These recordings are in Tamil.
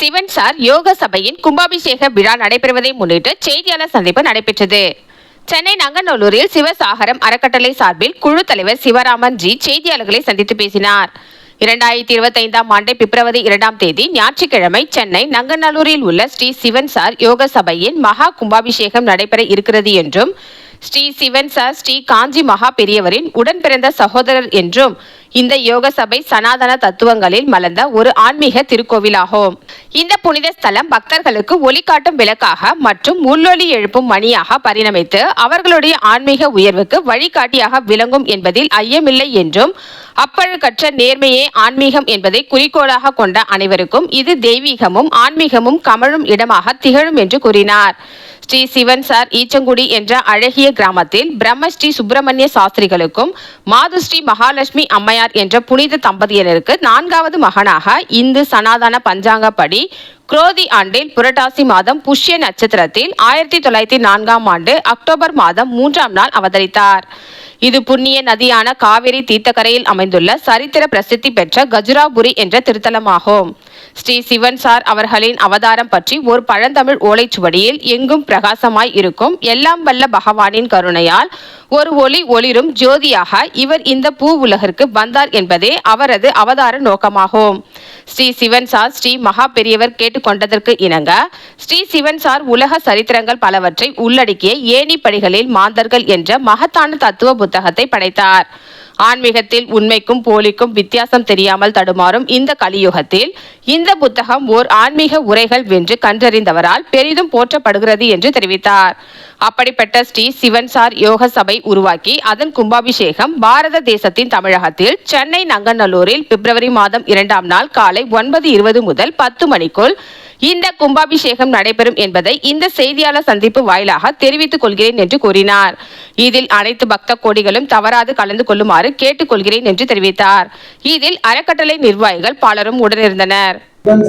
சிவன் சார் யோக சபையின் கும்பாபிஷேக விழா நடைபெறுவதை முன்னிட்டு செய்தியாளர் சந்திப்பு நடைபெற்றது. சென்னை நங்கநல்லூரில் சிவசாகரம் அறக்கட்டளை சார்பில் குழு தலைவர் சிவராமன் ஜி செய்தியாளர்களை சந்தித்து பேசினார். இரண்டாயிரத்தி இருபத்தைந்தாம் ஆண்டு பிப்ரவரி இரண்டாம் தேதி ஞாயிற்றுக்கிழமை சென்னை நங்கநல்லூரில் உள்ள ஸ்ரீ சிவன் சார் யோக சபையின் மகா கும்பாபிஷேகம் நடைபெற இருக்கிறது என்றும் ஸ்ரீ சிவன் சார் ஸ்ரீ காஞ்சி மகா பெரியவரின் உடன் பிறந்த சகோதரர் என்றும் இந்த யோக சபை சனாதன தத்துவங்களில் மலர்ந்த ஒரு ஆன்மீக திருக்கோவிலாகும். இந்த புனித ஸ்தலம் பக்தர்களுக்கு ஒளிகாட்டும் விளக்காக மற்றும் உள்ளொளி எழுப்பும் மணியாக பரிணமித்து அவர்களுடைய ஆன்மீக உயர்வுக்கு வழிகாட்டியாக விளங்கும் என்பதில் ஐயமில்லை என்றும் அப்பழுக்கற்ற நேர்மையே ஆன்மீகம் என்பதை குறிக்கோளாக கொண்ட அனைவருக்கும் இது தெய்வீகமும் ஆன்மீகமும் கமழும் இடமாக திகழும் என்று கூறினார். ஸ்ரீ சிவன் சார் ஈச்சங்குடி என்ற அழகிய கிராமத்தில் பிரம்மஸ்ரீ சுப்பிரமணிய சாஸ்திரிகளுக்கும் மாதுஸ்ரீ மகாலட்சுமி அம்மையார் என்ற புனித தம்பதியினருக்கு நான்காவது மகனாக இந்து சனாதன பஞ்சாங்கப்படி குரோதி ஆண்டில் புரட்டாசி மாதம் புஷ்ய நட்சத்திரத்தில் ஆயிரத்தி தொள்ளாயிரத்தி நான்காம் ஆண்டு அக்டோபர் மாதம் மூன்றாம் நாள் அவதரித்தார். இது புண்ணிய நதியான காவிரி தீர்த்தக்கரையில் அமைந்துள்ள சரித்திர பிரசித்தி பெற்ற கஜுராபுரி என்ற திருத்தலமாகும். ஸ்ரீ சிவன் சார் அவர்களின் அவதாரம் பற்றி ஒரு பழந்தமிழ் ஓலைச்சுவடியில் எங்கும் பிரகாசமாய் இருக்கும் எல்லாம் வல்ல பகவானின் கருணையால் ஒரு ஒளி ஒளிரும் ஜோதியாக இவர் இந்த பூ உலகிற்கு வந்தார் என்பதே அவரது அவதார நோக்கமாகும். ஸ்ரீ சிவன் சார் ஸ்ரீ மகா பெரியவர் கேட்டுக்கொண்டதற்கு இணங்க ஸ்ரீ சிவன் சார் உலக சரித்திரங்கள் பலவற்றை உள்ளடக்கிய ஏணிப்படிகளில் மாந்தர்கள் என்ற மகத்தான தத்துவ புத்தகத்தை படைத்தார். ஆன்மீகத்தில் உண்மைக்கும் போலிக்கும் வித்தியாசம் தெரியாமல் தடுமாறும் இந்த கலியுகத்தில் இந்த புத்தகம் ஓர் ஆன்மீக உரைகள் வென்று கண்டறிந்தவரால் பெரிதும் போற்றப்படுகிறது என்று தெரிவித்தார். அப்படிப்பட்ட ஸ்ரீ சிவன் சார் யோக சபை உருவாக்கி அதன் கும்பாபிஷேகம் பாரத தேசத்தின் தமிழகத்தில் சென்னை நங்கநல்லூரில் பிப்ரவரி மாதம் இரண்டாம் நாள் காலை ஒன்பது இருபது முதல் பத்து மணிக்குள் இந்த கும்பாபிஷேகம் நடைபெறும் என்பதை இந்த செய்தியாளர் சந்திப்பு வாயிலாக தெரிவித்துக் கொள்கிறேன் என்று கூறினார். இதில் அனைத்து பக்த கோடிகளும் தவறாது கலந்து கொள்ளுமாறு கேட்டுக்கொள்கிறேன் என்று தெரிவித்தார். இதில் அறக்கட்டளை நிர்வாகிகள் பலரும் உடனிருந்தனர். சிவன்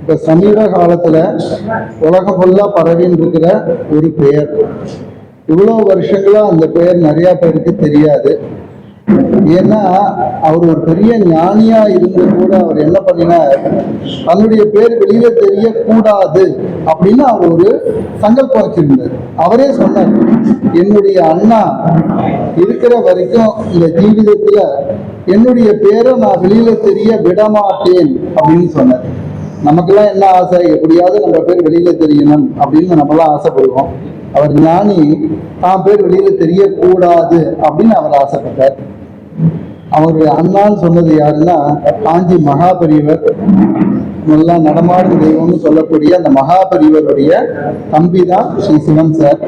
இப்ப சமீப காலத்துல உலகம் ஃபுல்லா பரவின்னு இருக்கிற ஒரு பெயர். இவ்வளவு வருஷங்களா அந்த பெயர் நிறைய பேருக்கு தெரியாது. ஏன்னா அவர் ஒரு பெரிய ஞானியா இருந்து கூட அவர் என்ன பண்ணினார்? தன்னுடைய பேர் வெளியில தெரியக்கூடாது அப்படின்னு அவர் ஒரு சங்கல்பம் வச்சிருந்தார். அவரே சொன்னார் என்னுடைய அண்ணா இருக்கிற வரைக்கும் இந்த ஜீவிதத்துல என்னுடைய பேரை நான் வெளியில தெரிய விடமாட்டேன் அப்படின்னு சொன்னார். நமக்கெல்லாம் என்ன ஆசை? எப்படியாவது நம்ம பேர் வெளியில தெரியணும் அப்படின்னு நம்மலாம் ஆசைப்படுவோம். அவர் ஞானி தான் பேர் வெளியில தெரியக்கூடாது அப்படின்னு அவர் ஆசைப்பட்டார். அவருடைய அண்ணான்னு சொன்னது யாருன்னா காஞ்சி மகாபெரியவர். நல்லா நடமாடும் தெய்வம்னு சொல்லக்கூடிய அந்த மகாபெரியவருடைய தம்பி தான் ஸ்ரீ சிவன் சார்.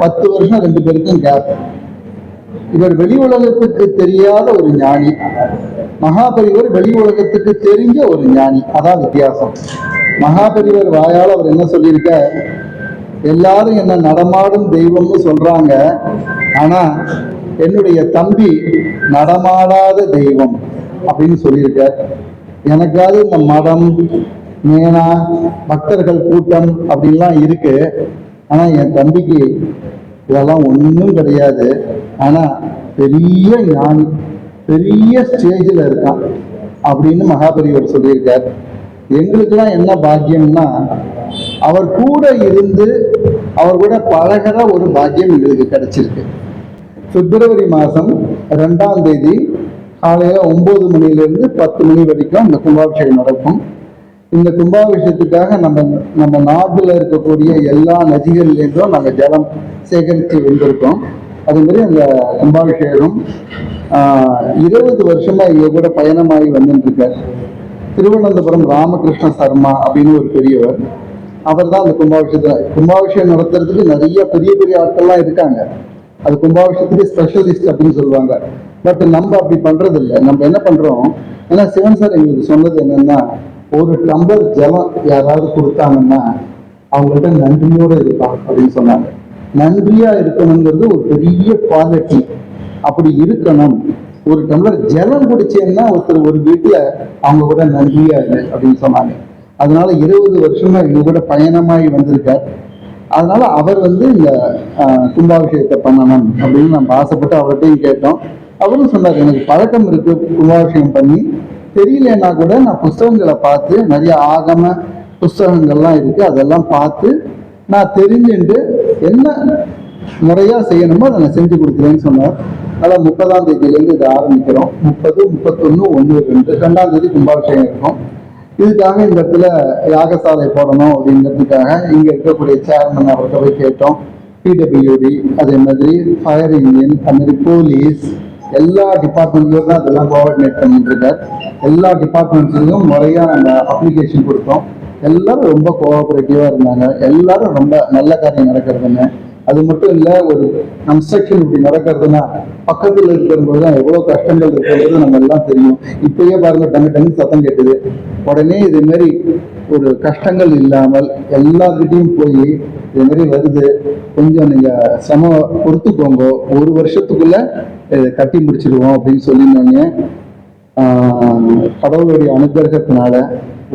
பத்து வருஷம் ரெண்டு பேருக்கும் கேப் இவர் வெளி உலகத்துக்கு தெரியாத ஒரு ஞானி. மகாபரிவர் வெளி உலகத்துக்கு தெரிஞ்ச ஒரு ஞானி. அதான் வித்தியாசம். மகாபரிவர் வாயால் அவர் என்ன சொல்லியிருக்க எல்லாரும் என்ன நடமாடும் தெய்வம்னு சொல்றாங்க. ஆனா என்னுடைய தம்பி நடமாடாத தெய்வம் அப்படின்னு சொல்லியிருக்கார். எனக்காவது இந்த மடம் மேனா பக்தர்கள் கூட்டம் அப்படின்லாம் இருக்கு. ஆனா என் தம்பிக்கு இதெல்லாம் ஒன்றும் கிடையாது. ஆனா பெரிய ஞானி பெரிய ஸ்டேஜில் இருக்கான் அப்படின்னு மகாபெரியவர் சொல்லியிருக்கார். எங்களுக்கெல்லாம் என்ன பாக்கியம்னா அவர் கூட இருந்து அவர் கூட பழகிற ஒரு பாக்கியம் எங்களுக்கு கிடைச்சிருக்கு. பிப்ரவரி மாதம் ரெண்டாம் தேதி காலையில் ஒம்பது மணிலேருந்து பத்து மணி வரைக்கும் இந்த கும்பாபிஷேகம் நடக்கும். இந்த கும்பாபிஷேகத்துக்காக நம்ம நம்ம நாட்டில் இருக்கக்கூடிய எல்லா நதிகள்லேருந்தும் நாங்கள் ஜலம் சேகரித்து வந்திருக்கோம். அது மாதிரி அந்த கும்பாபிஷேகம் ஆஹ், இருபது வருஷமா இங்கே கூட பயணமாகி வந்துட்டுருக்கார் திருவனந்தபுரம் ராமகிருஷ்ண சர்மா அப்படின்னு ஒரு பெரியவர் அவர் தான் அந்த கும்பாபிஷேகத்தை கும்பாபிஷேகம் நடத்துறதுக்கு நிறைய பெரிய பெரிய ஆட்கள்லாம் இருக்காங்க. அது கும்பாபிஷேகத்துக்கு ஸ்பெஷலிஸ்ட் அப்படின்னு சொல்லுவாங்க. பட் நம்ம அப்படி பண்றது இல்லை நம்ம என்ன பண்றோம்? ஏன்னா சிவன் சார் எங்களுக்கு சொன்னது என்னன்னா ஒரு டம்பர் ஜலம் யாராவது கொடுத்தாங்கன்னா அவங்கள்ட்ட நன்றியோடு இருப்பான் அப்படின்னு சொன்னாங்க. நன்றியா இருக்கணுங்கிறது ஒரு பெரிய குவாலிட்டி அப்படி இருக்கணும். ஒரு டம்ளர் ஜலம் குடிச்சேன்னா ஒருத்தர் ஒரு வீட்டுல அவங்க கூட நன்றியா இல்லை அப்படின்னு சொன்னாங்க. அதனால இருபது வருஷமா இவங்க கூட பயணமாகி வந்திருக்கார். அதனால அவர் வந்து இந்த கும்பாபிஷேகத்தை பண்ணணும் அப்படின்னு நம்ம ஆசைப்பட்டு அவர்கிட்டையும் கேட்டோம். அவரும் சொன்னார் எனக்கு பழக்கம் இருக்கு கும்பாபிஷேகம் பண்ணி. தெரியலன்னா கூட நான் புஸ்தகங்களை பார்த்து நிறைய ஆகம புஸ்தகங்கள்லாம் இருக்கு அதெல்லாம் பார்த்து நான் தெரிஞ்சுட்டு என்ன முறையா செய்யணுமோ அதை நான் செஞ்சு கொடுக்குறேன்னு சொன்னார். அதனால் முப்பதாம் தேதியிலேருந்து இதை ஆரம்பிக்கிறோம். முப்பது முப்பத்தொன்று ஒன்று ரெண்டு ரெண்டாம் தேதி கும்பாபிஷேகம் இருக்கும். இதுக்காக இந்த இடத்துல யாகசாலை போடணும் அப்படிங்கிறதுக்காக இங்க இருக்கக்கூடிய சேர்மன் அவர்கிட்ட போய் கேட்டோம். பிடபிள்யூடி அதே மாதிரி ஃபயர் இன்ஜின் அது மாதிரி போலீஸ் எல்லா டிபார்ட்மெண்ட்லையும் தான் அதெல்லாம் கோஆர்டினேட் பண்ணிட்டு இருக்கார் எல்லா டிபார்ட்மெண்ட்ஸ்லையும் முறையாக நாங்கள் அப்ளிகேஷன் கொடுத்தோம். எல்லாரும் ரொம்ப கோஆபரேட்டிவா இருந்தாங்க. எல்லாரும் ரொம்ப நல்ல காரியம் நடக்கிறதுன்னு அது மட்டும் இல்ல ஒரு கன்ஸ்ட்ரக்ஷன் இப்படி நடக்கிறதுனா பக்கத்துல இருக்கிறபோது தான் எவ்வளவு கஷ்டங்கள் இருக்கிறது நம்ம எல்லாம் தெரியும். இப்பயே பாருங்க டங்கு டங்கு சத்தம் கேட்டுது. உடனே இது மாதிரி ஒரு கஷ்டங்கள் இல்லாமல் எல்லார்கிட்டையும் போய் இது மாதிரி வருது. கொஞ்சம் நீங்க சம பொறுத்துக்கோங்க. ஒரு வருஷத்துக்குள்ள இதை கட்டி முடிச்சிடுவோம் அப்படின்னு சொல்லினோடனே ஆஹ் கடவுளுடைய அனுகிரகத்தினால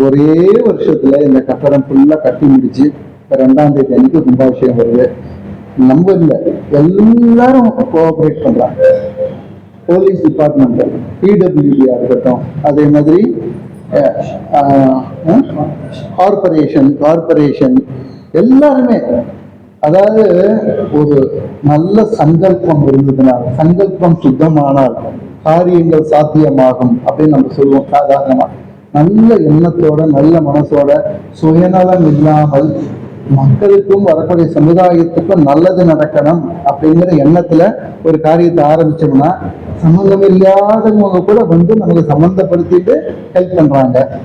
ஒரே வருஷத்துல இந்த கட்டடம் ஃபுல்லா கட்டி முடிச்சு இப்ப ரெண்டாம் தேதி அன்னைக்கு கும்பாபிஷேகம் வருது. நம்ம இல்ல எல்லாரும் கோஆபரேட் பண்றாங்க. போலீஸ் டிபார்ட்மெண்ட் பிடபிள்யூடியா இருக்கட்டும் அதே மாதிரி கார்பரேஷன் கார்பரேஷன் எல்லாருமே அதாவது ஒரு நல்ல சங்கல்பம் இருந்ததுனால் சங்கல்பம் சுத்தமானால் காரியங்கள் சாத்தியமாகும் அப்படின்னு நம்ம சொல்லுவோம் சாதாரணமா. நல்ல எண்ணத்தோட நல்ல மனசோட சுயநலம் இல்லாமல் மக்களுக்கும் வரக்கூடிய சமுதாயத்துக்கும் நல்லது நடக்கணும் அப்படிங்கிற எண்ணத்துல ஒரு காரியத்தை ஆரம்பிச்சோம்னா சம்மந்தம் இல்லாதவங்க கூட வந்து நமக்கு சம்மந்தப்படுத்திட்டு ஹெல்ப் பண்றாங்க.